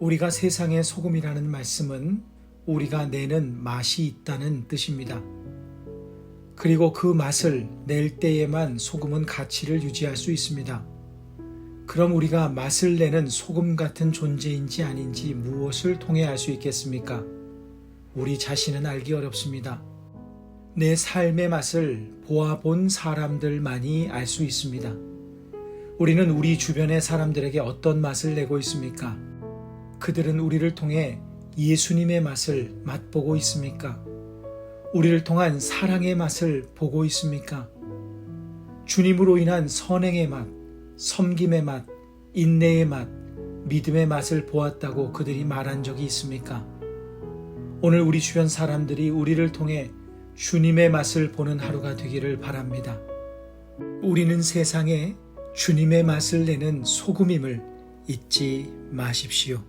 우리가 세상의 소금이라는 말씀은 우리가 내는 맛이 있다는 뜻입니다. 그리고 그 맛을 낼 때에만 소금은 가치를 유지할 수 있습니다. 그럼 우리가 맛을 내는 소금 같은 존재인지 아닌지 무엇을 통해 알 수 있겠습니까? 우리 자신은 알기 어렵습니다. 내 삶의 맛을 보아본 사람들만이 알 수 있습니다. 우리는 우리 주변의 사람들에게 어떤 맛을 내고 있습니까? 그들은 우리를 통해 예수님의 맛을 맛보고 있습니까? 우리를 통한 사랑의 맛을 보고 있습니까? 주님으로 인한 선행의 맛, 섬김의 맛, 인내의 맛, 믿음의 맛을 보았다고 그들이 말한 적이 있습니까? 오늘 우리 주변 사람들이 우리를 통해 주님의 맛을 보는 하루가 되기를 바랍니다. 우리는 세상에 주님의 맛을 내는 소금임을 잊지 마십시오.